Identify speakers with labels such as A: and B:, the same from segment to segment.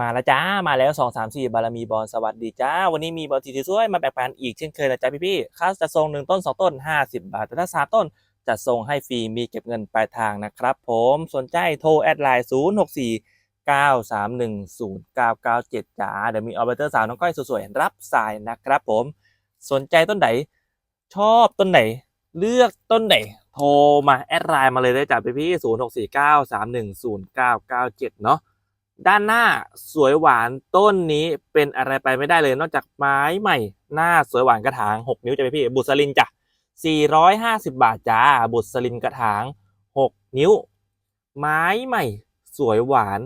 A: มาแล้วจ้า มาแล้วสองสามสี่บารมีบอลสวัสดีจ้า วันนี้มีบอลสีสวยมาแบ่งปันอีกเช่นเคยนะจ๊ะพี่ๆค่าจะส่งหนึ่งต้นสองต้นห้าสิบบาท แต่ถ้าสามต้นจะส่งให้ฟรีมีเก็บเงินปลายทางนะครับผมสนใจโทรแอดไลน์ศูนย์หกสี่เก้าสามหนึ่งศูนย์เก้าเก้าเจ็ดจ้า เดี๋ยวมีออเบอร์เตอร์สาวน้องก้อยสวยๆรับสายนะครับผม สนใจต้นไหน ชอบต้นไหน เลือกต้นไหนโทรมาแอดไลน์มาเลยได้จ้ะพี่พี่ศูนย์หกสี่เก้าสามหนึ่งศูนย์เก้าเก้าเจ็ดเนาะ ด้านหน้าสวยหวานต้นนี้เป็นอะไรไปไม่ได้เลย นอกจากไม้ใหม่ หน้าสวยหวานกระถาง 6 นิ้วจ้ะพี่บุษลินจ้ะ450 บาทจ้าบุษลินกระถาง 6 นิ้ว ไม้ใหม่ สวยหวาน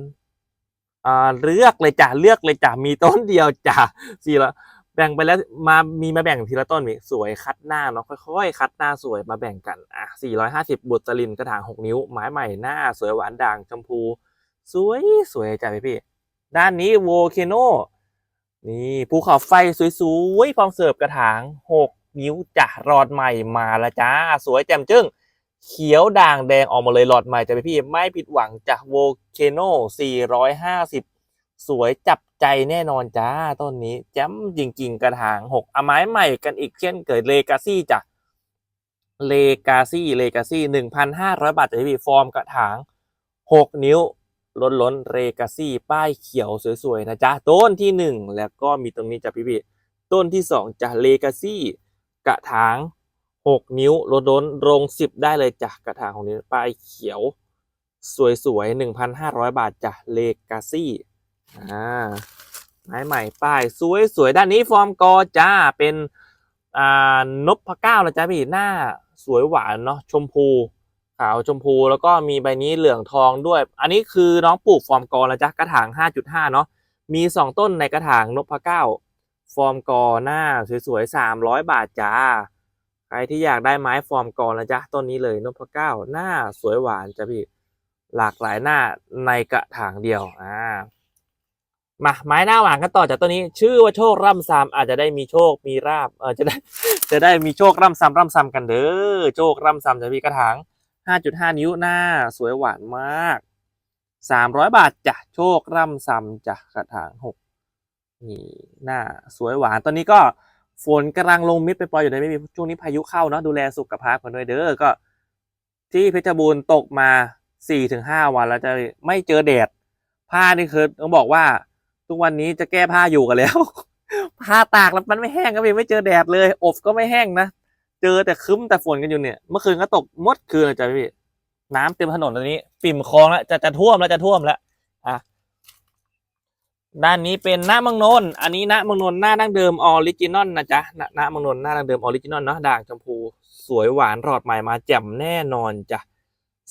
A: อ่าเลือกเลยจ้ะเลือกเลยจ้ะมีต้นเดียวจ้ะสี่ละแบ่งไปแล้วมามีมาแบ่งทีละต้นมีสวยคัดหน้าเนาะค่อยๆ คัดหน้าสวยมาแบ่งกันอะ450 บุษลินกระถาง 6 นิ้วไม้ใหม่หน้า สวยหวานด่างชมพู สวยสวยจ้ะพี่พี่ด้านนี้โวเคโนนี่ภูเขาไฟสวยๆพร้อมเสิร์ฟกระถางหกนิ้วจ้ะรอดใหม่มาล้วจ้า สวยแจ่มจึ้งเขียวด่างแดงออกมาเลยหลอดใหม่จ้ะพี่พี่ไม่ผิดหวังจากโวเคโน450 สวยจับใจแน่นอนจ้าต้นนี้แจ่มจริงๆ กระถางหกเอาไม้ใหม่กันอีกเช่นเกิดเลกาซี่จ้ะเลกาซี่เลกาซี่หนึ่งพันห้าร้อยบาทจ้ะพี่พี่ฟอร์มกระถางหกนิ้ว ล้นล้นเรกาซี่ป้ายเขียวสวยๆนะจ๊ะต้นที่หนึ่งแล้วก็มีตรงนี้จ้ะพี่พี่ต้นที่สองจะเลกาซี่กระถางหกนิ้วล้นล้นโรงสิบได้เลยจ้ะกระถางของนี้ป้ายเขียว สวยๆหนึ่งพันห้าร้อยบาทจ้ะเลกาซี่อ่าไม้ใหม่ป้ายสวยๆด้านนี้ฟอร์มกอจ้าเป็นอ่านพเก้านะจ๊ะพี่หน้าสวยหวานเนาะชมพู ขาวชมพูแล้วก็มีใบนี้เหลืองทองด้วย อันนี้คือน้องปลูกฟอร์มกอนะจ๊ะกระถาง 5.5 เนาะมี 2 ต้นในกระถางนพเก้าฟอร์มกอหน้าสวยๆ300 บาทจ้าใครที่อยากได้ไม้ฟอร์มกอนะจ๊ะต้นนี้เลยนพเก้าหน้าสวยหวานจ้ะพี่หลากหลายหน้าในกระถางเดียวอ่ามาไม้หน้าหวานกันต่อจากต้นนี้ ชื่อว่าโชคร่ำซ้ำอาจจะได้มีโชคมีราบเออจะได้จะได้มีโชคร่ำซ้ำร่ำซ้ำกันเด้อโชคร่ำซ้ำจะพี่กระถาง 5.5 นิ้วหน้าสวยหวานมาก 300 บาทจ้ะโชคร่ำซ้ำจ้ะกระถาง6นี่หน้าสวยหวานตอนนี้ก็ฝนกำลังลงมิดไปปล่อยอยู่ในไม่มีช่วงนี้พายุเข้าเนาะดูแลสุขภาพกันด้วยเด้อก็ ที่เพชรบูรณ์ตกมา4-5วันแล้วจะไม่เจอแดดผ้านี่คือต้องบอกว่า ทุกวันนี้จะแก้ผ้าอยู่กันแล้ว ผ้าตากแล้วมันไม่แห้งก็ไม่เจอแดดเลย อบก็ไม่แห้งนะ เจอแต่คึ้มแต่ฝนกันอยู่เนี่ย เมื่อคืนก็ตกมดคืนเลยจ้ะพี่ น้ำเต็มถนนตอนนี้ ปิ่มคลองแล้วจะจะท่วมแล้วจะท่วมแล้วอะด้านนี้เป็นหน้ามังนนอันนี้หน้ามังนนหน้าดั้งเดิมออริจินอลนะจ๊ะหน้ามังนนหน้าดั้งเดิมออริจินอลเนาะด่างชมพู สวยหวานรอดใหม่มาแจ่มแน่นอนจ้ะ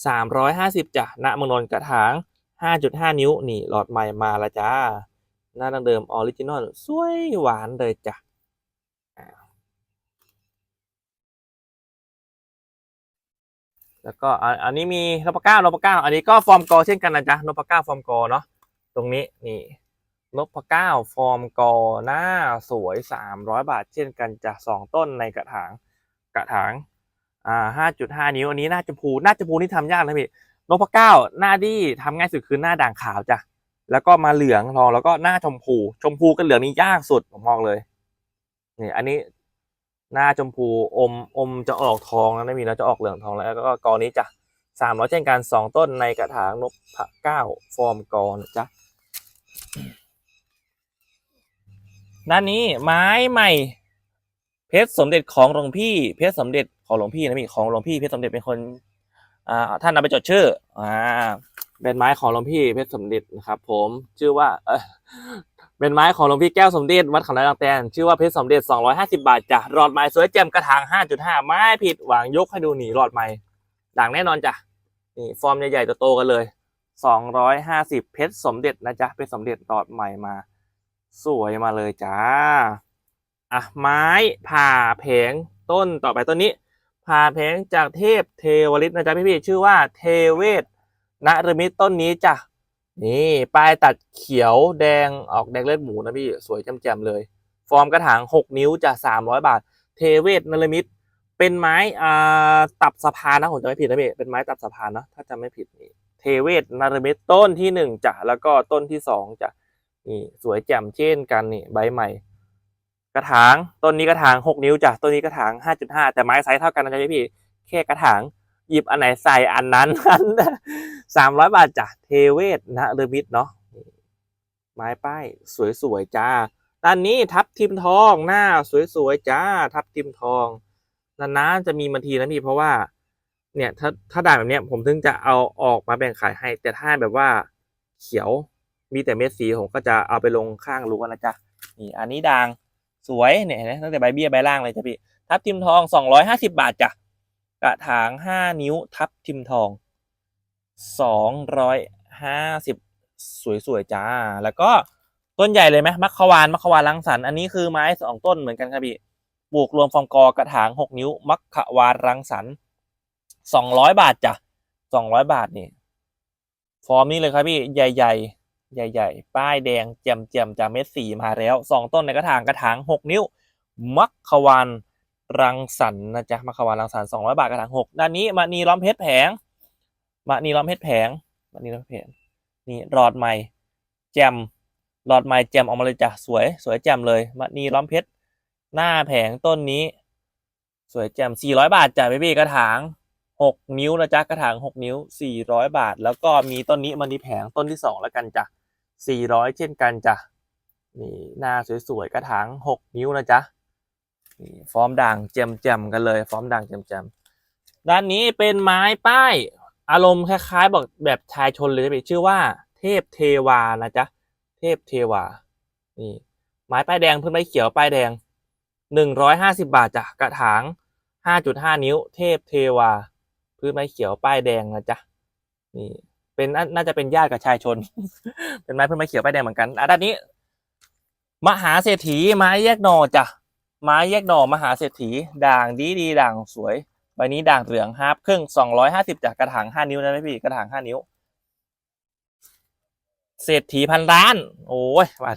A: สามร้อยห้าสิบจ้ะหน้ามังนนกระถางห้าจุดห้านิ้วนี่หลอดใหม่มาล้วจ้าหน้าดั้งเดิมออริจินอลสวยหวานเลยจ้ะ แล้วก็อันนี้มีนพเก้านพเก้าอันนี้ก็ฟอร์มกอเช่นกันนะจ๊ะนพเก้าฟอร์มกอเนาะตรงนี้นี่นพเก้าฟอร์มกอหน้าสวยสามร้อยบาทเช่นกันจ้ะสองต้นในกระถางกระถางอ่าห้าจุดห้านิ้วอันนี้หน้าจมพูหน้าจมพูนี่ทำยากนะพี่นพเก้าหน้าที่ทำง่ายสุดคือหน้าด่างขาวจ้ะแล้วก็มาเหลืองทองแล้วก็หน้าชมพู ชมพูกับเหลืองนี่ยากสุดผมบอกเลยนี่อันนี้ หน้าชมพูอมอมจะออกทองนะไม่มีแล้วจะออกเหลืองทองแล้วก็กอนี้จ้ะสามร้อยเช่นกันสองต้นในกระถางนกผะเก้าฟอร์มกอนะจ๊ะด้านนี้ไม้ใหม่ เพชรสมเด็จของหลวงพี่ เพชรสมเด็จของหลวงพี่นะพี่ของหลวงพี่เพชรสมเด็จเป็นคนอ่าท่านเอาไปจดชื่ออ่าเป็นไม้ของหลวงพี่เพชรสมเด็จนะครับ ผมชื่อว่าเออ เป็นไม้ของหลวงพี่แก้วสมเด็จวัดเขาน้อยลังแตนชื่อว่าเพชรสมเด็จ 250 บาทจ้ะรอดไม้สวยแจ่มกระถาง 5.5 ไม้ผิดหวังยกให้ดูหนีรอดไม้ด่างแน่นอนจ้ะนี่ฟอร์มใหญ่ๆโตๆกันเลย 250 เพชรสมเด็จนะจ๊ะเพชรสมเด็จรอดใหม่มา สวยมาเลยจ้าอะไม้ผ่าแผงต้นต่อไปต้นนี้ ผ่าแผงจากเทพเทวฤทธิ์นะจ๊ะพี่ๆชื่อว่าเทเวศนรมิตต้นนี้จ้ะ นี่ปลายตัดเขียวแดงออกแดงเลือดหมูนะพี่สวยแจ่มๆเลย ฟอร์มกระถาง 6 นิ้วจะ 300 บาท เทเวศนรมิตเป็นไม้อ่าตับสะพานนะผมจะไม่ผิดนะพี่เป็นไม้ตับสะพานเนาะถ้าจำไม่ผิดนี่เทเวศนรมิตต้นที่หนึ่งจ้ะแล้วก็ต้นที่สองจ้ะนี่สวยแจ่มเช่นกันนี่ใบใหม่ กระถางต้นนี้กระถางหกนิ้วจ้ะต้นนี้กระถางห้าจุดห้าแต่ไม้ไซส์เท่ากันนะจ๊ะพี่แค่กระถาง หยิบอันไหนใส่อันนั้นสามร้อยบาทจ้ะเทเวศนะเดอมิดเนาะไม้ป้าย สวยๆจ้าด้านนี้ทับทิมทองหน้าสวยๆจ้า ทับทิมทองนานๆจะมีมาทีนะพี่เพราะว่า เนี่ยถ้าถ้าด่างแบบเนี้ยผมถึงจะเอาออกมาแบ่งขายให้ แต่ถ้าแบบว่าเขียวมีแต่เม็ดสีผมก็จะเอาไปลงข้างรั้วนะจ๊ะนี่อันนี้ด่างสวยเนี่ยเห็นไหมตั้งแต่ใบเบี้ยใบล่างเลยจ้ะพี่ทับทิมทองสองร้อยห้าสิบาทจ้ะ ระถางห้านิ้วทับทิมทองสองร้อยห้าสิบสวย ๆ จ้า แล้วก็ต้นใหญ่เลยไหมมัคควานมัคควานรังสรรอันนี้คือไม้สองต้นเหมือนกันครับพี่ปลูกรวมฟองกอกระถางหกนิ้ว มัคควานรังสรรค์สองร้อยบาทจ้ะสองร้อยบาทนี่ฟอร์มนี้เลยครับพี่ใหญ่ ๆ ใหญ่ ๆ ป้ายแดงแจ่มแจ่มๆจากเม็ดสีมาแล้วสองต้นในกระถางกระถางหกนิ้ว มัคควาน รังสรรค์นะจ๊ะมัคควานรังสรรค์สองร้อยบาทกระถางหกด้านนี้มานีล้อมเพชรแผงมานีล้อมเพชรแผงมานีล้อมเพชรแผงนี่รอดใหม่ แจมหลอดใหม่แจมออกมาเลยจ้ะสวย สวยแจมเลยมานีล้อมเพชรหน้าแผงต้นนี้ สวยแจมสี่ร้อยบาทจ้ะพี่พี่กระถางหกนิ้วนะจ๊ะกระถางหกนิ้วสี่ร้อยบาท แล้วก็มีต้นนี้มันนีแผงต้นที่สองแล้วกันจ้ะสี่ร้อยเช่นกันจ้ะนี่หน้าสวยๆกระถางหกนิ้วนะจ๊ะ ฟอร์มด่างแจ่มๆกันเลย ฟอร์มด่างแจ่มๆด้านนี้เป็นไม้ป้าย อารมณ์คล้ายๆ บอกแบบชายชนเลยนะพี่ชื่อว่า เทพเทวานะจ๊ะ เทพเทวา นี่ ไม้ป้ายแดงเพื่อนไม้เขียวป้ายแดงหนึ่งร้อยห้าสิบาทจ้ะกระถางห้าจุดห้านิ้ว เทพเทวา พื้นไม้เขียวป้ายแดงนะจ๊ะ นี่ เป็นน่าจะเป็นญาติกับชายชน เป็นไม้พื้นไม้เขียวป้ายแดงเหมือนกันอะด้านนี้ มหาเศรษฐีไม้แยกหนอจ้ะ ไม้แยกหน่อมหาเศรษฐี ด่างดีดีด่างสวย ใบนี้ด่างเหลืองฮาครึ่งสองร้อยห้าสิบจากกระถางห้านิ้วนะพี่กระถางห้านิ้ว เศรษฐีพันล้าน โอ้ยว่า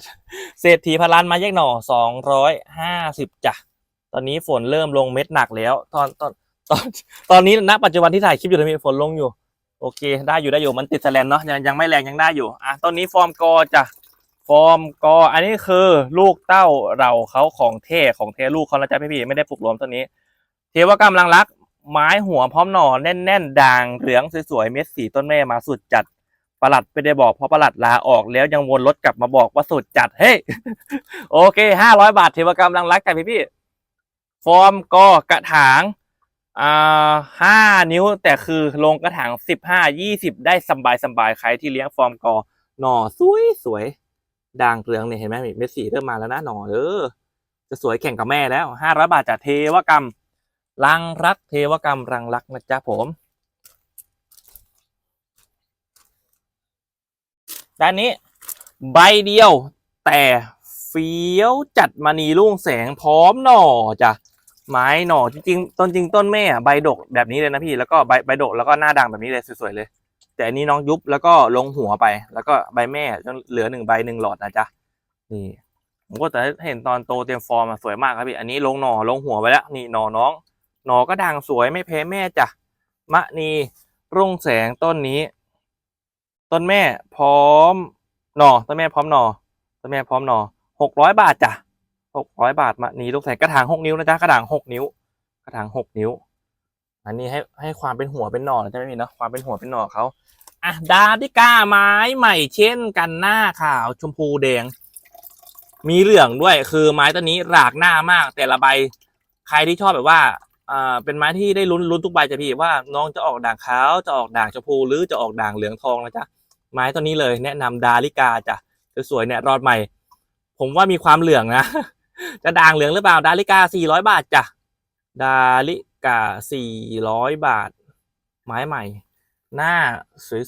A: เศรษฐีพันล้านไม้แยกหน่อสองร้อยห้าสิบจ้ะตอนนี้ฝนเริ่มลงเม็ดหนักแล้ว ตอนตอนตอนตอนนี้ณปัจจุบันที่ถ่ายคลิปอยู่นะพี่ฝนลงอยู่ โอเค ได้อยู่ได้อยู่มันติดแสลนเนาะยังยังไม่แรงยังได้อยู่อะต้นนี้ฟอร์มกอจ้ะ ฟอร์มกออันนี้คือลูกเต้าเราเขาของเท่ของเทลูกเขานะจ๊ะพี่พี่ไม่ได้ปลูกรวมต้นนี้ เทวกำลังรัก ไม้หัวพร้อมหน่อแน่นๆด่างเหลืองสวยๆเม็ดสีต้นแม่มาสุดจัดประหลัดไม่ได้บอกเพราะประหลัดลาออกแล้วยังวนรถกลับมาบอกว่าสุดจัดเฮ้ยโอเคห้าร้อยบาทเทวกำลังรักกันพี่พี่ฟอร์มกอกระถางอ่าห้านิ้วแต่คือลงกระถางสิบห้ายี่สิบได้สบายสบายใครที่เลี้ยงฟอร์มกอหน่อสวยสวย ด่างเกลืองเนี่ยเห็นไหมเม็ดสีเริ่มมาแล้วนะหนอเออจะสวยแข่งกับแม่แล้วห้าร้อยบาทจากเทวกรรม รังรักเทวกรรมรังรักนะจ๊ะผมด้านนี้ใบเดียวแต่เฟี้ยวจัดมณีรุ่งแสงพร้อมหน่อจ้ะไม้หน่อจริงๆต้นจริงต้นแม่อใบดกแบบนี้เลยนะพี่แล้วก็ใบใบดกแล้วก็หน้าด่างแบบนี้เลยสวยๆเลย แต่อันนี้น้องยุบแล้วก็ลงหัวไป แล้วก็ใบแม่จนเหลือหนึ่งใบหนึ่งหลอดนะจ๊ะนี่ผมก็จะเห็นตอนโตเต็มฟอร์มสวยมากครับพี่อันนี้ลงหน่อลงหัวไปแล้วนี่หนอน้อง หน่อก็ด่างสวยไม่แพ้แม่จ้ะมะนีรุ่งแสงต้นนี้ ต้นแม่พร้อมหน่อต้นแม่พร้อมหน่อต้นแม่พร้อมหน่อหกร้อยบาทจ้ะหกร้อยบาทมานี่ลูกใส่กระถางหกนิ้วนะจ๊ะกระถางหกนิ้ว กระถางหกนิ้ว อันนี้ให้ให้ความเป็นหัวเป็นหน่อจะไม่มีเนาะความเป็นหัวเป็นหน่อเขาอะดาดิก้าไม้ใหม่เช่นกันหน้าขาวชมพูแดง มีเหลืองด้วยคือไม้ต้นนี้หลากหน้ามาก แต่ละใบใครที่ชอบแบบว่าอ่าเป็นไม้ที่ได้ลุ้นลุ้นทุกใบจะพี่ว่าน้องจะออกด่างขาวจะออกด่างชมพูหรือจะออกด่างเหลืองทองนะจ๊ะไม้ต้นนี้เลย แนะนำดาลิกาจ้ะสวยๆเนี่ยรอดใหม่ ผมว่ามีความเหลืองนะจะด่างเหลืองหรือเปล่าดาลิกาสี่ร้อยบาทจ้ะดาลิ กาสี่ร้อยบาท ไม้ใหม่ หน้า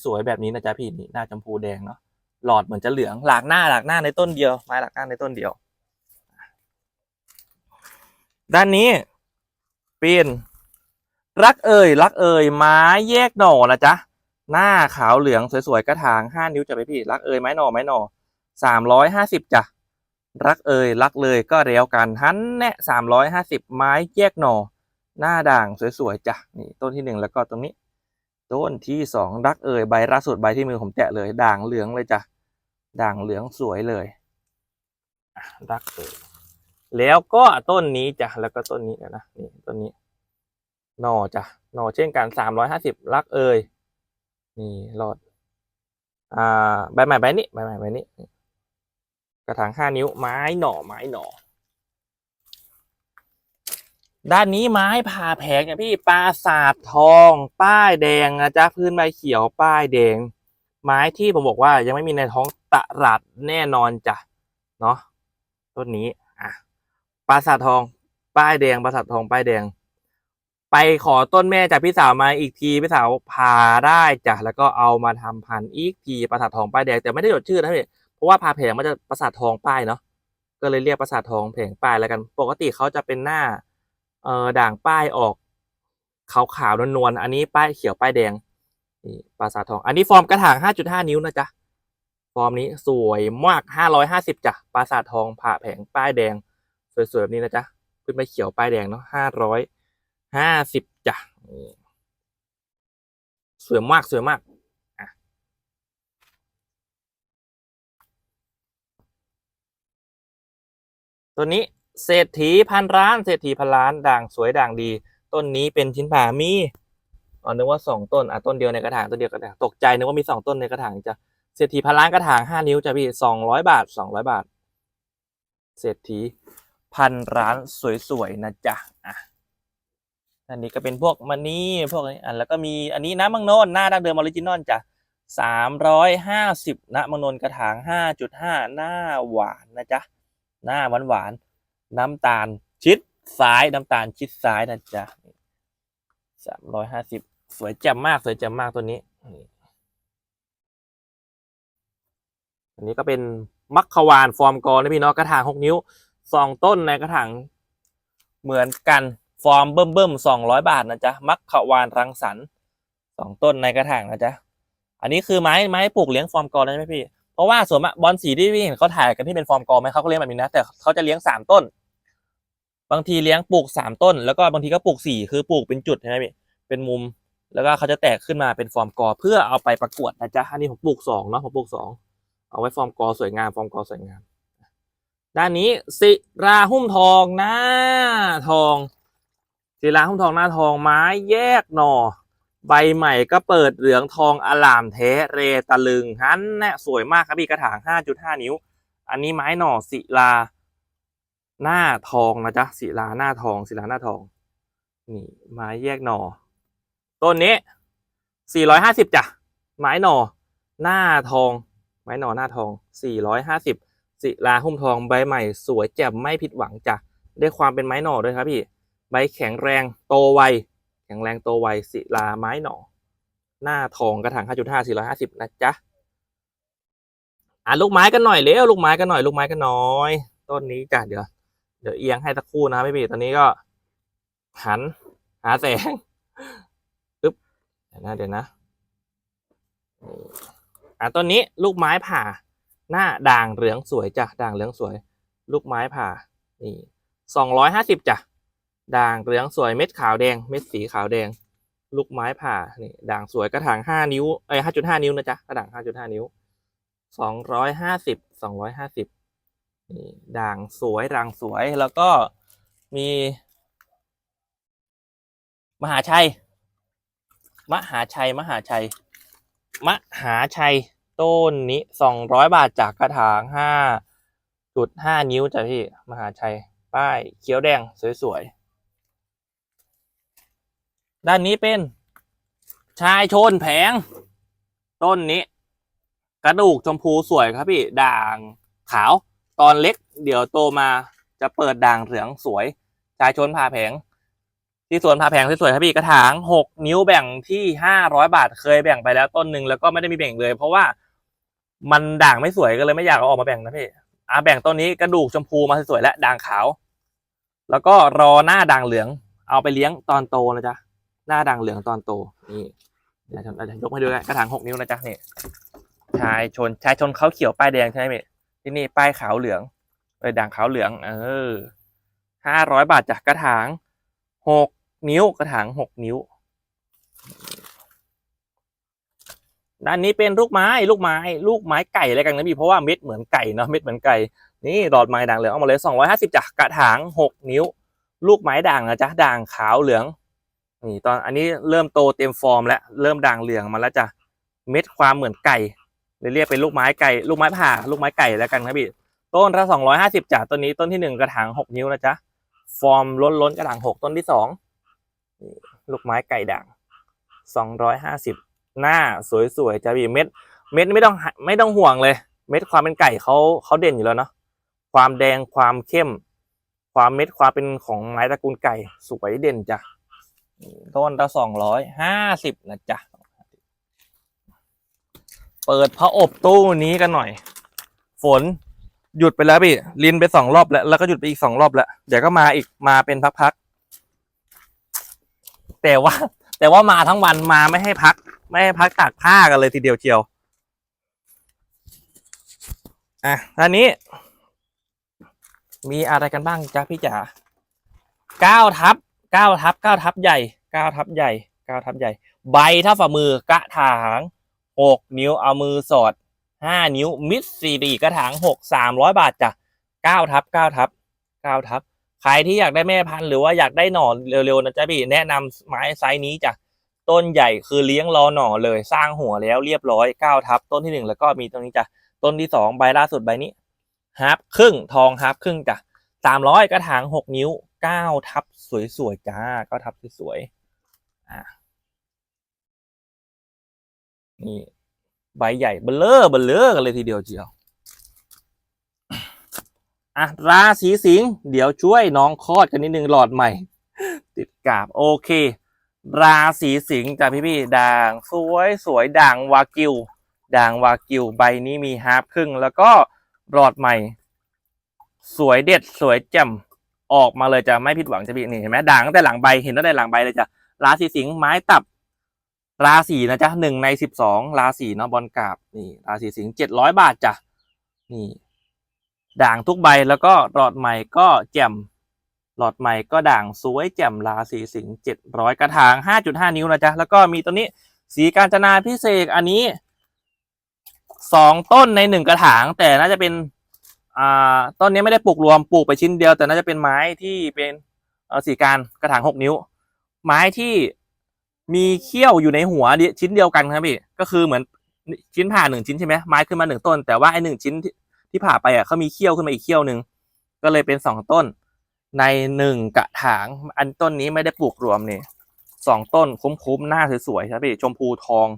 A: สวยๆแบบนี้นะจ๊ะพี่นี่หน้าชมพูแดงเนาะหลอดเหมือนจะเหลืองหลากหน้าหลากหน้าในต้นเดียว ไม้หลากหน้าในต้นเดียว ด้านนี้เป็นรักเอ่ยรักเอ่ยไม้แยกหน่อนะจ๊ะหน้าขาวเหลืองสวยๆกระถางห้านิ้วจะพี่พี่รักเอ่ยไม้หน่อไม้หน่อสามร้อยห้าสิบจ้ะรักเอ่ยรักเลยก็เรียวกันหันแนะสามร้อยห้าสิบไม้แยกหน่อ หน้าด่างสวยๆจ้ะนี่ต้นที่หนึ่งแล้วก็ตรงนี้ ต้นที่สองรักเอ่ยใบล่าสุดใบที่มือผมแตะเลย ด่างเหลืองเลยจ้ะด่างเหลืองสวยเลยรักเลยแล้วก็ต้นนี้จ้ะแล้วก็ต้นนี้นะนี่ต้นนี้หน่อจ้ะหน่อเช่นกันสามร้อยห้าสิบรักเอ่ยนี่รอดอ่าใบใหม่ใบนี้ใบใหม่ใบนี้กระถางห้านิ้วไม้หน่อไม้หน่อ ด้านนี้ไม้ผ่าแผงเนี่ยพี่ปราสาททอง ป้ายแดงนะจ๊ะพื้นใบเขียวป้ายแดง ไม้ที่ผมบอกว่ายังไม่มีในท้องตลาดแน่นอนจ้ะเนาะต้นนี้อะปราสาททอง ป้ายแดงปราสาททองป้ายแดง ไปขอต้นแม่จากพี่สาวมาอีกทีพี่สาวผ่าได้จ้ะแล้วก็เอามาทำพันธุ์อีกทีปราสาททองป้ายแดงแต่ไม่ได้จดชื่อนะพี่เพราะว่าผ่าแผงมันจะปราสาททองป้ายเนาะก็เลยเรียกปราสาททองแผงป้ายแล้วกัน ปกติเขาจะเป็นหน้า เอ่อด่างป้ายออกขาวๆนวลๆอันนี้ป้ายเขียวป้ายแดงนี่ปราสาททอง อันนี้ฟอร์มกระถาง 5.5 นิ้วนะจ๊ะฟอร์มนี้สวยมาก 550จ้ะปราสาททองผ่าแผงป้ายแดง สวยๆแบบนี้นะจ๊ะขึ้นไปเขียวป้ายแดงเนาะ550จ้ะสวยมากสวยมากตัวนี้ เศรษฐีพันร้านเศรษฐีพันล้านด่างสวยด่างดี ต้นนี้เป็นชิ้นผ่ามีอ๋อนึกว่าสองต้นอะต้นเดียวในกระถางต้นเดียวกระถางตกใจนึกว่ามีสองต้นในกระถางจะเศรษฐีพันล้านกระถางห้านิ้วจ้ะพี่สองร้อยบาทสองร้อยบาท เศรษฐีพันร้านสวยๆนะจ๊ะอะอันนี้ก็เป็นพวกมันนี่พวกนี้อะแล้วก็มีอันนี้น้ำมังโนนหน้าดั้งเดิมออริจินอลจ้ะสามร้อยห้าสิบนะมังโนนกระถางห้าจุดห้าหน้าหวานนะจ๊ะหน้าหวานหวาน น้ำตาลชิดซ้ายน้ำตาลชิดซ้ายนะจ๊ะสามร้อยห้าสิบสวยจ่มมากสวยจ่มมากตัวนี้อันนี้ก็เป็นมัคควานฟอร์มกอนะพี่เนาะกระถางหกนิ้วสองต้นในกระถางเหมือนกันฟอร์มเบิ่มเบิ่มสองร้อยบาทนะจ๊ะมัคควานรังสรรค์สองต้นในกระถางนะจ๊ะอันนี้คือไม้ไม้ปลูกเลี้ยงฟอร์มกอแล้วใช่ไหมพี่เพราะว่าส่วนมากบอลสีที่พี่เห็นเขาถ่ายกันที่เป็นฟอร์มกอไหมเขาก็เลี้ยงแบบนี้นะแต่เขาจะเลี้ยงสามต้น บางทีเลี้ยงปลูกสามต้น แล้วก็บางทีก็ปลูกสี่คือปลูกเป็นจุดใช่ไหมพี่เป็นมุม แล้วก็เขาจะแตกขึ้นมาเป็นฟอร์มกอ เพื่อเอาไปประกวดนะจ๊ะอันนี้ผมปลูกสองเนาะผมปลูกสองเอาไว้ฟอร์มกอสวยงามฟอร์มกอสวยงามด้านนี้ศิราหุ้มทองหน้าทองศิราหุ้มทองหน้าทองไม้แยกหน่อ ใบใหม่ก็เปิดเหลืองทองอลามแท้เรตะลึงฮันแน่สวยมากครับพี่กระถาง 5.5 นิ้ว อันนี้ไม้หน่อศิลา หน้าทองนะจ๊ะศิลาหน้าทองศิลาหน้าทอง นี่ไม้แยกหนอต้นนี้450จ้ะไม้หนอหน้าทอง ไม้หนอหน้าทอง450ศิลาหุ้มทองใบใหม่ สวยแจ่มไม่ผิดหวังจ้ะได้ความเป็นไม้หนอด้วยครับพี่ใบแข็งแรงโตไวแข็งแรงโตไวศิลาไม้หนอหน้าทองกระถาง5.5 450 นะจ๊ะ อะลูกไม้กันหน่อยเร็วลูกไม้กันหน่อย ลูกไม้กันหน่อย ต้นนี้จ้ะเดี๋ยว เดี๋ยวเอียงให้สักคู่นะครับพี่บีตอนนี้ก็ หัน หาแสงปึ๊บเดี๋ยวนะเดี๋ยวนะอะต้นนี้ลูกไม้ผ่า หน้าด่างเหลืองสวยจ้ะด่างเหลืองสวย ลูกไม้ผ่านี่สองร้อยห้าสิบจ้ะด่างเหลืองสวยเม็ดขาวแดง เม็ดสีขาวแดง ลูกไม้ผ่านี่ด่างสวยกระถางห้านิ้วเอ้ยห้าจุดห้านิ้วนะจ๊ะกระถางห้าจุดห้านิ้วสองร้อยห้าสิบสองร้อยห้าสิบ นี่ด่างสวยด่างสวยแล้วก็มี มหาชัย มหาชัย มหาชัย มหาชัย ต้นนี้สองร้อยบาทจากกระถางห้าจุดห้านิ้วจ้ะพี่ มหาชัย ป้ายเขียวแดงสวยๆ ด้านนี้เป็น ชายชนแผง ต้นนี้ กระดูกชมพูสวยครับพี่ ด่างขาว ตอนเล็กเดี๋ยวโตมาจะเปิดด่างเหลืองสวยชายชนผ่าแผง ที่สวนผ่าแผงสวยๆครับพี่กระถางหกนิ้วแบ่งที่ห้าร้อยบาทเคยแบ่งไปแล้วต้นหนึ่งแล้วก็ไม่ได้มีแบ่งเลย เพราะว่ามันด่างไม่สวยก็เลยไม่อยากเอาออกมาแบ่งนะพี่อ่าแบ่งต้นนี้กระดูกชมพูมาสวยๆและด่างขาว แล้วก็รอหน้าด่างเหลือง เอาไปเลี้ยงตอนโตนะจ๊ะหน้าด่างเหลืองตอนโตนี่เดี๋ยวเราจะยกให้ดูกันกระถางหกนิ้วนะจ๊ะนี่ชายชนชายชนเขาเขียวป้ายแดงใช่ไหมพี่ ที่นี่ป้ายขาวเหลืองเออด่างขาวเหลือง เออห้าร้อยบาทจากกระถางหกนิ้วกระถางหกนิ้ว ด้านนี้เป็นลูกไม้ลูกไม้ ลูกไม้ไก่อะไรกันนะพี่เพราะว่าเม็ดเหมือนไก่เนาะเม็ดเหมือนไก่นี่หลอดไม้ด่างเหลืองเอามาเลยสองร้อยห้าสิบจ้ะกระถางหกนิ้ว ลูกไม้ด่างนะจ๊ะด่างขาวเหลืองนี่ตอนอันนี้เริ่มโตเต็มฟอร์มแล้วเริ่มด่างเหลืองมาแล้วจ้ะเม็ดความเหมือนไก่ เลยเรียกเป็นลูกไม้ไก่ลูกไม้ผ่าลูกไม้ไก่แล้วกันครับพี่ต้นละสองร้อยห้าสิบจ้ะต้นนี้ต้นที่หนึ่งกระถางหกนิ้วนะจ๊ะฟอร์มล้นล้นกระถางหกต้นที่สองลูกไม้ไก่ด่างสองร้อยห้าสิบหน้าสวยๆจ้ะพี่เม็ด เม็ดไม่ต้องไม่ต้องห่วงเลย เม็ดความเป็นไก่เขาเขาเด่นอยู่แล้วเนาะความแดงความเข้ม ความเม็ดความเป็นของไม้ตระกูลไก่สวยเด่นจ้ะต้นละสองร้อยห้าสิบนะจ๊ะ เปิดพระอบตู้นี้กันหน่อย ฝนหยุดไปแล้วพี่ลินไปสองรอบแล้วแล้วก็หยุดไปอีกสองรอบแล้วเดี๋ยวก็มาอีกมาเป็นพักๆแต่ว่า แต่ว่ามาทั้งวันมาไม่ให้พัก ไม่ให้พักตากผ้ากันเลยทีเดียวเชียวอะท่านนี้ มีอะไรกันบ้างจ๊ะพี่จ๋าเก้าทับเก้าทับเก้าทับใหญ่เก้าทับใหญ่เก้าทับใหญ่ ใบเท่าฝ่ามือกระถาง หกนิ้วเอามือสอดห้านิ้วมิดสี่ดีกระถางหกสามร้อยบาทจ้ะเก้าทับเก้าทับเก้าทับใครที่อยากได้แม่พันธุ์หรือว่าอยากได้หน่อเร็วๆนะจ๊ะพี่แนะนำไม้ไซส์นี้จ้ะต้นใหญ่คือเลี้ยงรอหน่อเลยสร้างหัวแล้วเรียบร้อยเก้าทับต้นที่หนึ่งแล้วก็มีตรงนี้จ้ะต้นที่สองใบล่าสุดใบนี้ฮาร์ปครึ่งทองฮาร์ปครึ่งจ้ะสามร้อยกระถางหกนิ้วเก้าทับสวยๆจ้าเก้าทับสวยๆอะ นี่ใบใหญ่เบลเลอร์เบลเลอร์กันเลยทีเดียวเจียวอะราศีสิงห์เดี๋ยวช่วยน้องคลอดกันนิดนึงหลอดใหม่ ติดกาบโอเค ราศีสิงห์จ้ะพี่พี่ๆด่างสวยสวยด่างวากิวด่างวากิวใบนี้มีฮาร์ปครึ่ง แล้วก็หลอดใหม่ สวยเด็ดสวยแจ่มออกมาเลยจะไม่ผิดหวังจะพี่นี่เห็นไหมด่างตั้งแต่หลังใบเห็นตั้งแต่หลังใบเลยจ้ะราศีสิงห์ไม้ตับ ราศีนะจ๊ะหนึ่งในสิบสองราศีเนาะบอลกราบนี่ราศีสิงห์เจ็ดร้อยบาทจ้ะนี่ ด่างทุกใบแล้วก็หลอดใหม่ก็แจ่มหลอดใหม่ก็ด่างสวยแจ่มราศีสิงห์เจ็ดร้อยกระถางห้าจุดห้านิ้วนะจ๊ะแล้วก็มีตัวนี้สีกาญจนาพิเศษอันนี้สองต้นในหนึ่งกระถาง แต่น่าจะเป็นอ่าต้นนี้ไม่ได้ปลูกรวมปลูกไปชิ้นเดียว แต่น่าจะเป็นไม้ที่เป็นสีการกระถางหกนิ้ว ไม้ที่ มีเขี้ยวอยู่ในหัวชิ้นเดียวกันครับพี่ก็คือเหมือนชิ้นผ่าหนึ่งชิ้นใช่ไหมไม้ขึ้นมาหนึ่งต้น แต่ว่าไอ้หนึ่งชิ้นที่ที่ผ่าไปอะเขามีเขี้ยวขึ้นมาอีกเขี้ยวหนึ่งก็เลยเป็นสองต้น ในหนึ่งกระถาง อันต้นนี้ไม่ได้ปลูกรวมนี่สองต้นคุ้มๆหน้าสวยๆครับพี่ชมพูทอง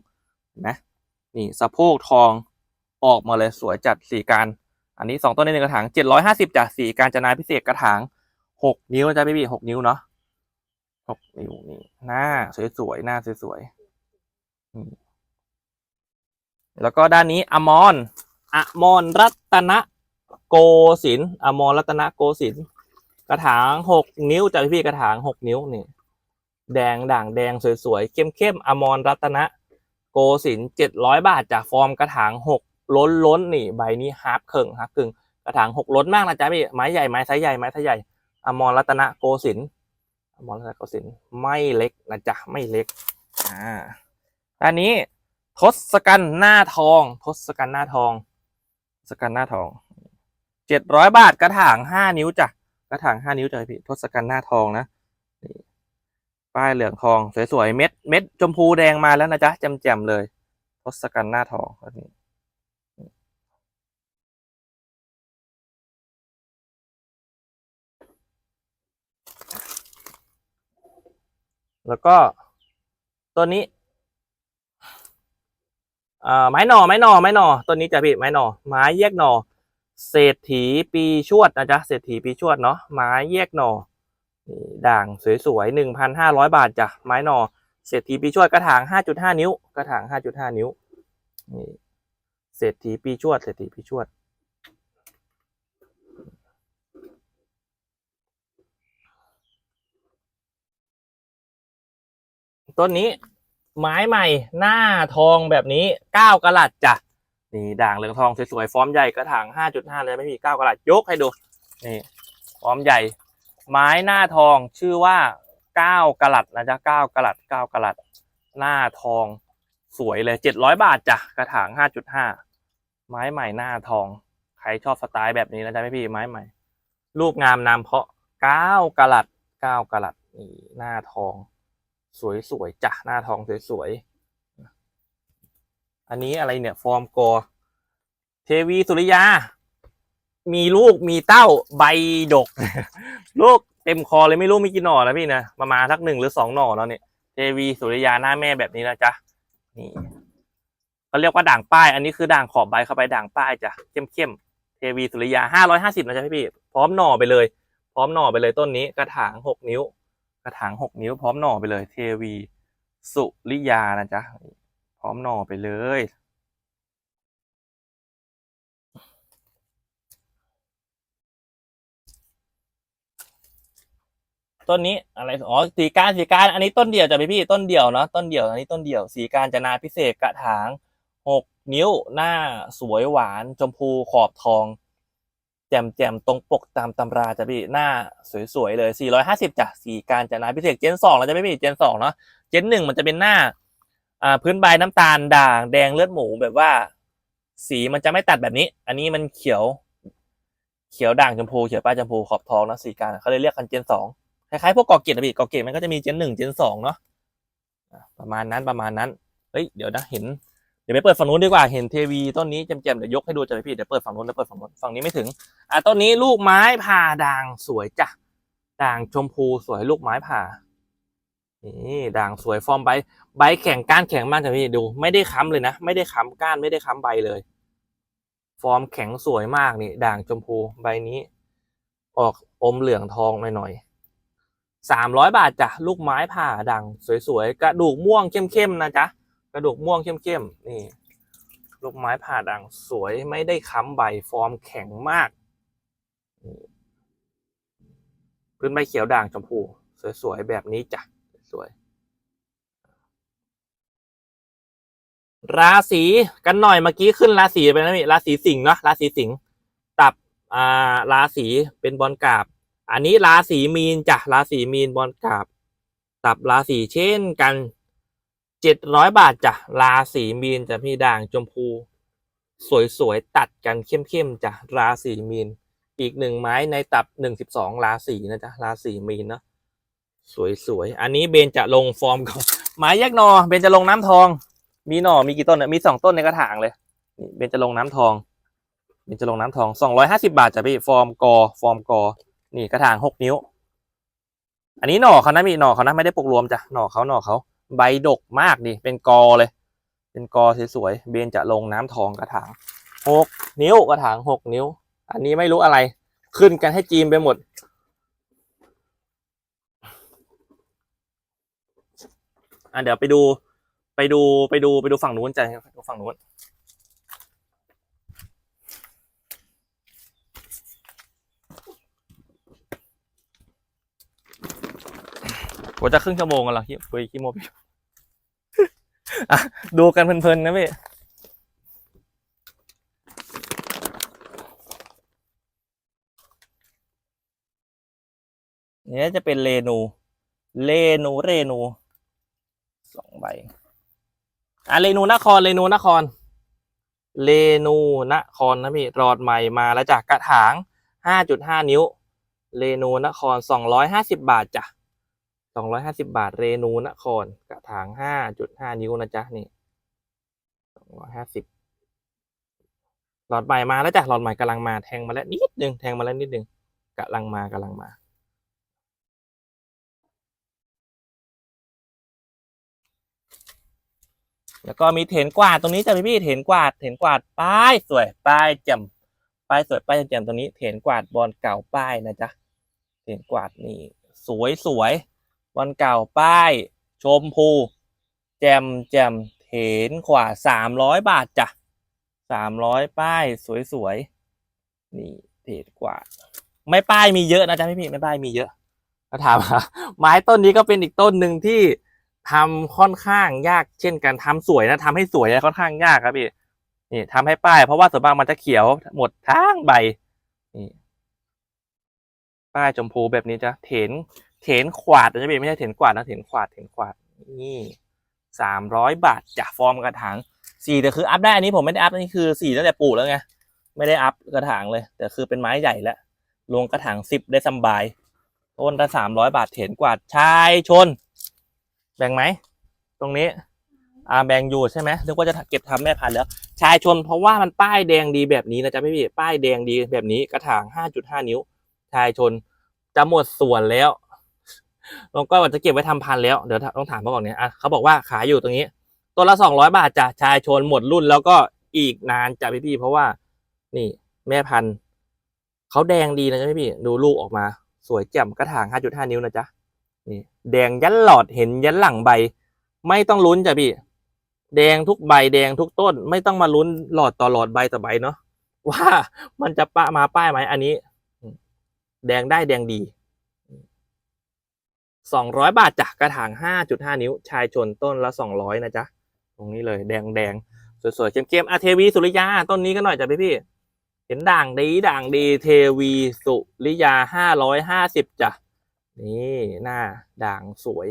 A: เห็นะนี่สะโพกทองออกมาเลยสวยจัดสีการ อันนี้สองต้นในหนึ่งกระถางเจ็ดร้อยห้าสิบจากสีการจนาพิเศษกระถางหกนิ้วนะจ้ะพี่พี่หกนิ้วเนาะ หกนิ้วนี่หน้าสวยๆหน้าสวยๆแล้วก็ด้านนี้อมรอมรรัตนโกสินทร์อมรรัตนโกสินกระถางหกนิ้วจ้ะพี่กระถางหกนิ้วนี่แดงด่างแดงสวยๆเข้มๆอมรรัตนะโกสินเจ็ดร้อยบาทจากฟอร์มกระถางหกล้นล้นๆนี่ใบนี้ฮาร์ปเคิงฮาร์ปเคิงกระถางหกล้นมากนะจ๊ะพี่ไม้ใหญ่ไม้ไซส์ใหญ่ไม้ไซส์ใหญ่อมรรัตนโกสินอ มรรัตนโกสินไม่เล็กนะจ๊ะไม่เล็กอ่าอันนี้ทศกัณฐ์หน้าทองทศกัณฐ์หน้าทองทศกัณฐ์หน้าทองเจ็ดร้อยบาทกระถางห้านิ้วจ้ะกระถางห้านิ้วจ้ะพี่ทศกัณฐ์หน้าทองนะป้ายเหลืองทองสวยๆเม็ดเม็ดชมพูแดงมาแล้วนะจ๊ะแจ่มๆเลยทศกัณฐ์หน้าทองแบบนี้ แล้วก็ตัวนี้ไม้หน่อไม้หน่อไม้หน่อตัวนี้จะพี่ไม้หน่อไม้แยกหน่อ เศรษฐีปีชวดนะจ๊ะเศรษฐีปีชวดเนาะไม้แยกหน่อด่างสวยๆหนึ่งพันห้าร้อยบาทจ้ะไม้หน่อเศรษฐีปีชวดกระถางห้าจุดห้านิ้วกระถางห้าจุดห้านิ้วนี่เศรษฐีปีชวดเศรษฐีปีชวด ต้นนี้ ไม้ใหม่หน้าทองแบบนี้เก้ากะลัดจ้ะนี่ด่างเหลืองทองสวยๆฟอร์มใหญ่กระถางห้าจุดห้าเลยไม่มีเก้ากะลัดยกให้ดูนี่ฟอร์มใหญ่ ไม้หน้าทองชื่อว่าเก้ากะลัดนะจ๊ะเก้ากะลัดเก้ากะลัด หน้าทองสวยเลยเจ็ดร้อยบาทจ้ะกระถางห้าจุดห้าไม้ใหม่หน้าทองใครชอบสไตล์แบบนี้นะจ๊ะพี่ไม้ใหม่ ลูกงามนามเพาะเก้ากะลัดเก้ากะลัดนี่หน้าทอง สวยๆจ้ะหน้าทองสวยๆ อันนี้อะไรเนี่ย ฟอร์มกอ เทวีสุริยา มีลูกมีเต้าใบดก ลูกเต็มคอเลยไม่รู้มีกี่หน่อนะพี่นะประมาณสักหนึ่งหรือสองหน่อแล้วเนี่ยเทวีสุริยาหน้าแม่แบบนี้นะจ๊ะนี่เขาเรียกว่าด่างป้าย อันนี้คือด่างขอบใบเข้าไปด่างป้ายจ้ะเข้มๆเทวีสุริยาห้าร้อยห้าสิบนะจ๊ะพี่พร้อมหน่อไปเลย พร้อมหน่อไปเลยต้นนี้กระถางหกนิ้ว กระถางหกนิ้วพร้อมหน่อไปเลย เทวี สุริยานะจ๊ะ พร้อมหน่อไปเลยต้นนี้อะไรอ๋อสีการสีการอันนี้ต้นเดียวจะไปพี่ต้นเดียวเนาะต้นเดียวอันนี้ต้นเดียวสีการจะนาพิเศษกระถางหกนิ้วหน้าสวยหวาน ชมพูขอบทอง แจ่มแจ่มตรงปกตามตำราจะพี่หน้าสวยๆเลย 450จ้ะสีการจะนาพิเศษเจนสองแล้วจะไม่พี่เจนสองเนาะเจนหนึ่งมันจะเป็นหน้าอ่าพื้นใบน้ำตาลด่างแดงเลือดหมูแบบว่า สีมันจะไม่ตัดแบบนี้ อันนี้มันเขียว เขียวด่างชมพูเขียวป้าชมพูขอบทองนะสีการเขาเลยเรียกกันเจนสองคล้ายๆพวกกอเกตอะพี่กอเกตมันก็จะมีเจนหนึ่งเจนสองเนาะอะประมาณนั้นประมาณนั้นเฮ้ยเดี๋ยวนะเห็น เดี๋ยวไปเปิดฝั่งนู้นดีกว่า เห็นเทวีต้นนี้แจ่มๆเดี๋ยวยกให้ดูจะไปพี่เดี๋ยวเปิดฝั่งนู้นเดี๋ยวเปิดฝั่งนู้นฝั่งนี้ไม่ถึง อะต้นนี้ลูกไม้ผ่าด่างสวยจ้ะ ด่างชมพูสวยลูกไม้ผ่า นี่ด่างสวยฟอร์มใบ ใบแข็งก้านแข็งมากจ้ะพี่ดู ไม่ได้ค้ำเลยนะ ไม่ได้ค้ำก้านไม่ได้ค้ำใบเลย ฟอร์มแข็งสวยมากนี่ ด่างชมพูใบนี้ ออกอมเหลืองทองหน่อยๆสามร้อยบาทจ้ะ ลูกไม้ผ่าดังสวยๆ กระดูกม่วงเข้มๆนะจ๊ะ กระดูกม่วงเข้มๆ นี่ ลูกไม้ผ่าดังสวยไม่ได้ค้ำใบฟอร์มแข็งมาก พื้นใบเขียวด่างชมพู สวยๆ แบบนี้จ้ะ สวย ราศีกันหน่อยเมื่อกี้ขึ้นราศีไปนะพี่ราศีสิงห์เนาะราศีสิงห์ตับอ่าราศีเป็นบอลกราบ อันนี้ราศีมีนจ้ะราศีมีนบอลกราบ ตับราศีเช่นกัน เจ็ดร้อยบาทจ้ะราศีมีนจะพี่ด่างชมพู สวยๆ ตัดกันเข้มๆจ้ะราศีมีน อีกหนึ่งไม้ในตับหนึ่งสิบสองราศีนะจ๊ะราศีมีนเนาะสวยๆ อันนี้เบนจะลงฟอร์มก่อนไม้แยกหนอเบนจะลงน้ำทอง มีหน่อมีกี่ต้นเนี่ยมีสองต้นในกระถางเลยนี่เบนจะลงน้ำทองเบนจะลงน้ำทองสองร้อยห้าสิบาทจ้ะพี่ฟอร์มกอฟอร์มกอ นี่กระถางหกนิ้ว อันนี้หน่อเขานะมีหน่อเขานะไม่ได้ปลูกรวมจ้ะหน่อเขาหน่อเขา ใบดกมากดิเป็นกอเลย เป็นกอสวยๆเบนจะลงน้ำทองกระถางหกนิ้วกระถางหกนิ้ว อันนี้ไม่รู้อะไร ขึ้นกันให้จีมไปหมด อะเดี๋ยวไปดูไปดูไปดูไปดูฝั่งนู้นจ้ะดูฝั่งนู้น ว่าจะครึ่งชั่วโมงกันหรอคิคุยคิโมบิอ่ดูกันเพลินๆนะพี่เนี่ยจะเป็นเรนูเรนูเรนูสองใบอะเรนูนครเรนูนครเรนูนครนะพี่รอดใหม่มาแล้วจากกระถางห้าจุดห้านิ้วเรนูนครสองร้อยห้าสิบบาทจ้ะ สองร้อยห้าสิบาท เรนูนคร กระถางห้าจุดห้านิ้วนะจ๊ะ นี่สองร้อยห้าสิบหลอดใหม่มาแล้วจ้ะ หลอดใหม่กำลังมาแทงมาแล้วนิดนึง แทงมาแล้วนิดนึงกำลังมากำลังมา แล้วก็มีเถนกวาดตรงนี้จ้ะพี่พี่เถนกวาด เถนกวาดป้ายสวยป้ายแจ่มป้ายสวยป้ายแจ่มตรงนี้ เถนกวาดบอลเก่าป้ายนะจ๊ะ เถนกวาดนี่ สวยสวย วันเก่าป้าย ชมพู แจมแจมเถนขวาสามร้อยบาทจ้ะสามร้อยป้าย สวยสวยนี่เถนกว่าไม่ป้ายมีเยอะนะจ๊ะพี่พี่ไม่ป้ายมีเยอะก็ถามว่าไม้ต้นนี้ก็เป็นอีกต้นหนึ่งที่ทำค่อนข้างยากเช่นกันทำสวยนะทำให้สวยนะค่อนข้างยากครับพี่นี่ทำให้ป้าย เพราะว่าส่วนมากมันจะเขียวหมดทั้งใบนี่ป้ายชมพูแบบนี้จ้ะเถน เถนขวาดนะจะเป็นไม่ใช่เถนกวาดนะเถนขวาดเถนขวาดนี่สามร้อยบาทจากฟอร์มกระถางสี่แต่คืออัพได้อันนี้ผมไม่ได้อัพอันนี้คือสี่ตั้งแต่ปลูกแล้วไงไม่ได้อัพกระถางเลย แต่คือเป็นไม้ใหญ่แล้วลงกระถางสิบได้สบายต้นละสามร้อยบาทเถนกว่าชายชน แบ่งไหมตรงนี้อ่าแบ่งอยู่ใช่ไหมนึกว่าจะเก็บทำแม่พันธุ์แล้ว ชายชนเพราะว่ามันป้ายแดงดีแบบนี้นะจ๊ะพี่พี่ป้ายแดงดีแบบนี้กระถางห้าจุดห้านิ้ว ชายชนจะหมดส่วนแล้ว แล้วก็จะเก็บไว้ทำพันแล้ว เดี๋ยวต้องถามเขาก่อนเนี่ยเขาบอกว่าขายอยู่ตรงนี้ ตัวละสองร้อยบาทจ้ะชายชนหมดรุ่นแล้วก็อีกนานจ้ะพี่พี่เพราะว่า นี่ แม่พันธุ์เขาแดงดีนะจ๊ะพี่พี่ดูลูกออกมา สวยแจ่มกระถางห้าจุดห้านิ้วนะจ๊ะนี่ แดงยันหลอดเห็นยันหลังใบ ไม่ต้องลุ้นจ้ะพี่ แดงทุกใบแดงทุกต้น ไม่ต้องมาลุ้นหลอดต่อหลอดใบต่อใบเนาะว่ามันจะปะมาป้ายไหมอันนี้ แดงได้แดงดี สองร้อยบาทจากกระถางห้าจุดห้านิ้ว ชายชนต้นละสองร้อยนะจ๊ะ ตรงนี้เลยแดงแดงสวยๆเข้มๆอาเทวีสุริยา ต้นนี้ก็หน่อยจ้ะพี่พี่ เห็นด่างดีด่างดีเทวีสุริยาห้าร้อยห้าสิบจ้ะ นี่หน้าด่างสวย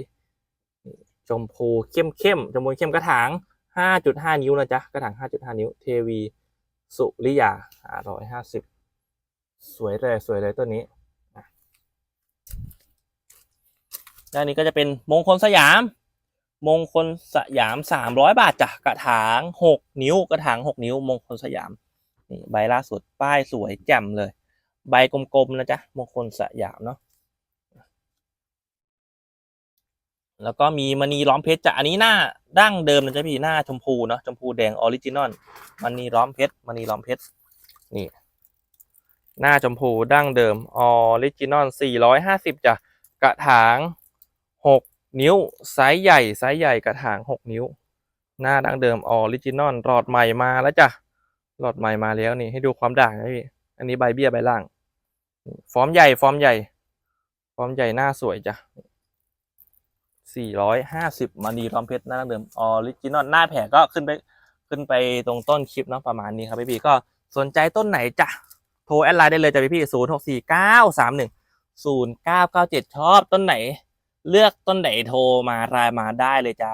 A: ชมพูเข้มเข้มๆชมพูเข้มกระถางห้าจุดห้านิ้วนะจ๊ะ กระถางห้าจุดห้านิ้ว เทวีสุริยาห้าร้อยห้าสิบสวยเลยสวยเลยต้นนี้ ด้านนี้ก็จะเป็นมงคลสยาม มงคลสยามสามร้อยบาทจ้ะกระถางหกนิ้ว กระถางหกนิ้ว มงคลสยามนี่ใบล่าสุดป้ายสวยแจ่มเลย ใบกลมๆนะจ๊ะมงคลสยามเนาะแล้วก็มีมณีล้อมเพชรจ้ะอันนี้หน้าดั้งเดิมนะจ๊ะพี่หน้าชมพูเนาะชมพูแดงออริจินอลมณีล้อมเพชรมณีล้อมเพชรนี่ หน้าชมพูดั้งเดิมออริจินอลสี่ร้อยห้าสิบจ้ะกระถาง หกนิ้วไซส์ใหญ่ไซส์ใหญ่กระถางหกนิ้ว หน้าดังเดิมออริจินอลหลอดใหม่มาแล้วจ้ะหลอดใหม่มาแล้วนี่ให้ดูความด่างนะพี่อันนี้ใบเบี้ยใบล่าง ฟอร์มใหญ่ฟอร์มใหญ่ ฟอร์มใหญ่หน้าสวยจ้ะสี่ร้อยห้าสิบมานีรอมเพชรหน้าดังเดิมออริจินอลหน้าแผงก็ขึ้นไปขึ้นไปตรงต้นคลิปเนาะประมาณนี้ครับพี่พี่ก็สนใจต้นไหนจ้ะโทรแอดไลน์ได้เลยจ้ะพี่พี่ศูนย์หกสี่เก้าสามหนึ่งศูนย์เก้าเก้าเจ็ดชอบต้นไหน เลือกต้นไหนโทรมารายมาได้เลยจ้า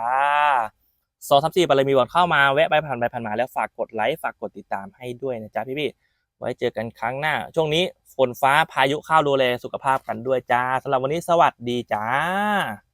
A: สองสามสี่ปรมีบอดเข้ามาแวะไปผ่านไปผ่านมาแล้วฝากกดไลค์ฝากกดติดตามให้ด้วยนะจ๊ะพี่พี่ๆไว้เจอกันครั้งหน้า ช่วงนี้ฝนฟ้าพายุเข้าดูแลสุขภาพกันด้วยจ้าสำหรับวันนี้สวัสดีจ้า